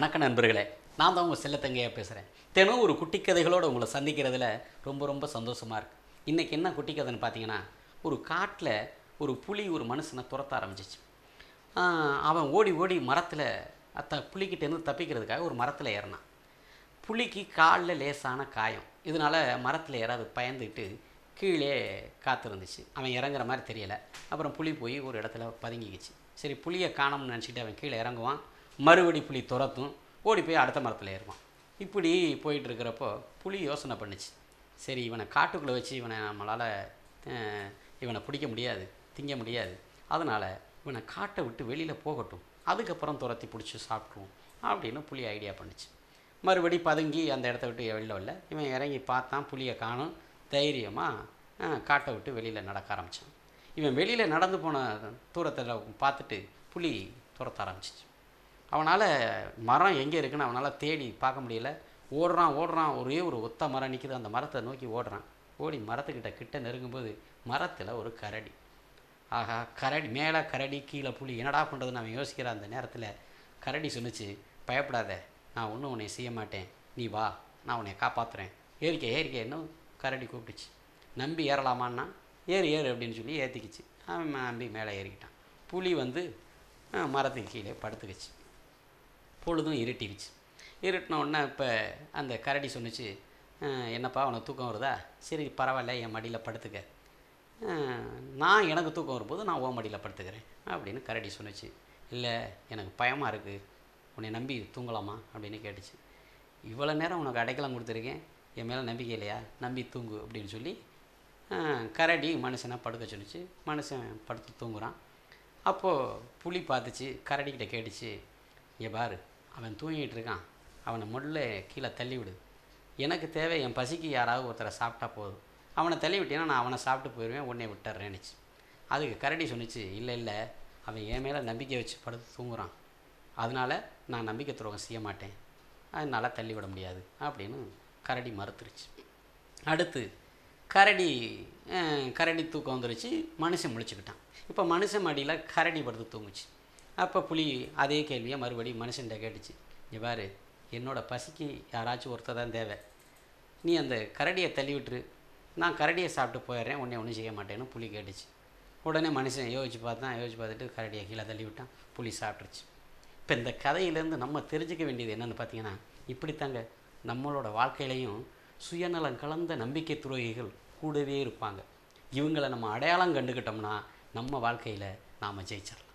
வணக்கம் நண்பர்களே நான் தான் உங்கள் செல்லத்தங்கையாக பேசுகிறேன் தினம் ஒரு குட்டி கதைகளோடு உங்களை சந்திக்கிறதுல ரொம்ப ரொம்ப சந்தோஷமாக இருக்குது இன்றைக்கி என்ன குட்டி கதைன்னு பார்த்தீங்கன்னா ஒரு காட்டில் ஒரு புலி ஒரு மனுஷனை துரத்த ஆரம்பிச்சிச்சு. அவன் ஓடி ஓடி மரத்தில் அத்த புலிக்கிட்டேருந்து தப்பிக்கிறதுக்காக ஒரு மரத்தில் ஏறினான். புலிக்கு காலில் லேசான காயம். இதனால் மரத்தில் ஏறாது பயந்துட்டு கீழே காத்திருந்துச்சு. அவன் இறங்குற மாதிரி தெரியலை. அப்புறம் புலி போய் ஒரு இடத்துல பதுங்கிக்கிச்சு. சரி புலியை காணோம்னு நினச்சிக்கிட்டு அவன் கீழே இறங்குவான். மறுபடி புலி துரத்தும் ஓடி போய் அடுத்த மரத்தில் ஏறுவான். இப்படி போயிட்டு இருக்கிறப்போ யோசனை பண்ணுச்சு. சரி இவனை காட்டுக்குள்ளே வச்சு இவனை நம்மளால் இவனை பிடிக்க முடியாது திங்க முடியாது. அதனால் இவனை காட்டை விட்டு வெளியில் போகட்டும். அதுக்கப்புறம் துரத்தி பிடிச்சி சாப்பிட்ருவோம் அப்படின்னு புளி ஐடியா பண்ணுச்சு. மறுபடி பதுங்கி அந்த இடத்த விட்டு வெளில வரல. இவன் இறங்கி பார்த்தான் புலியை காணும் தைரியமாக காட்டை விட்டு வெளியில் நடக்க ஆரம்பித்தான் இவன் வெளியில் நடந்து போன தூரத்தில் பார்த்துட்டு புளி துரத்த ஆரம்பிச்சிச்சு. அவனால் மரம் எங்கே இருக்குன்னு அவனால் தேடி பார்க்க முடியல. ஓடுறான் ஓடுறான். ஒரே ஒரு ஒத்த மரம் நிற்கிது அந்த மரத்தை நோக்கி ஓடுறான். ஓடி மரத்துக்கிட்ட கிட்ட நெருங்கும்போது மரத்தில் ஒரு கரடி. ஆஹா கரடி மேலே கரடி கீழே புலி. என்னடா பண்ணுறதுன்னு அவன் யோசிக்கிற அந்த நேரத்தில் கரடி சொன்னிச்சு பயப்படாத நான் ஒன்றும் உன்னை செய்ய மாட்டேன். நீ வா நான் உன்னை காப்பாற்றுறேன் ஏறிக்க ஏறிக்க இன்னும் கரடி கூப்பிட்டுச்சு நம்பி ஏறலாமான்னா? ஏறு ஏறு அப்படின்னு சொல்லி ஏற்றிக்கிச்சு அவன் நம்பி மேலே ஏறிக்கிட்டான். புலி வந்து மரத்துக்கு கீழே படுத்துக்கிச்சு. பொழுதும் இருட்டிருச்சு இருட்டின உடனே இப்போ அந்த கரடி சொன்னுச்சு என்னப்பா உனக்கு தூக்கம் வருதா? சரி பரவாயில்ல என் மடியில் படுத்துக்க. நான் எனக்கு தூக்கம் வரும்போது நான் ஓ மடியில் படுத்துக்கிறேன் அப்படின்னு கரடி சொன்னுச்சு. இல்லை எனக்கு பயமாக இருக்குது உன்னை நம்பி தூங்கலாமா? அப்படின்னு கேட்டுச்சு. இவ்வளோ நேரம் உனக்கு அடைக்கலம் கொடுத்துருக்கேன். என் மேலே நம்பிக்கை இல்லையா? நம்பி தூங்கு அப்படின்னு சொல்லி கரடி மனுஷனை படுக்க சொன்னுச்சு. மனுஷன் படுத்து தூங்குறான். அப்போது புளி பார்த்துச்சு. கரடிக்கிட்ட கேட்டுச்சு இங்கே பாரு அவன் தூங்கிட்டு இருக்கான். அவனை முள்ள கீழே தள்ளி விடு எனக்கு தேவை என் பசிக்கு யாராவது ஒருத்தரை சாப்பிட்டா போதும். அவனை தள்ளி விட்டேன்னா நான் அவனை சாப்பிட்டு போயிடுவேன் உடனே விட்டுறேன்னுச்சு. அதுக்கு கரடி சொன்னுச்சு இல்லை இல்லை. அவன் என் மேலே நம்பிக்கை வச்சு படுத்து தூங்குறான். அதனால் நான் நம்பிக்கை துரோகம் செய்ய மாட்டேன். அதனால் தள்ளி விட முடியாது. அப்படின்னு கரடி மறுத்துருச்சு. அடுத்து கரடி கரடி தூக்கம் வந்துருச்சு. மனுஷன் முழிச்சுக்கிட்டான். இப்போ மனுஷன் மடியில் கரடி படுத்து தூங்குச்சு. அப்போ புலி அதே கேள்வியை மறுபடியும் மனுஷன்கிட்ட கேட்டுச்சு. இங்கே பாரு என்னோடய பசிக்கு யாராச்சும் ஒருத்தர் தான் தேவை. நீ அந்த கரடியை தள்ளி விட்டுரு. நான் கரடியை சாப்பிட்டு போயிடுறேன் உடனே ஒன்றும் செய்ய மாட்டேன்னு புலி கேட்டுச்சு. உடனே மனுஷன் யோசிச்சு பார்த்தான் யோசிச்சு பார்த்துட்டு கரடியை கீழே தள்ளி விட்டான். புலி சாப்பிட்ருச்சு இப்போ இந்த கதையிலேருந்து நம்ம தெரிஞ்சுக்க வேண்டியது என்னென்னு பார்த்தீங்கன்னா இப்படித்தாங்க. நம்மளோட வாழ்க்கையிலையும் சுயநலம் கலந்த நம்பிக்கை துரோகிகள் கூடவே இருப்பாங்க. இவங்களை நம்ம அடையாளம் கண்டுக்கிட்டோம்னா நம்ம வாழ்க்கையில் நாம் ஜெயிச்சிடலாம்.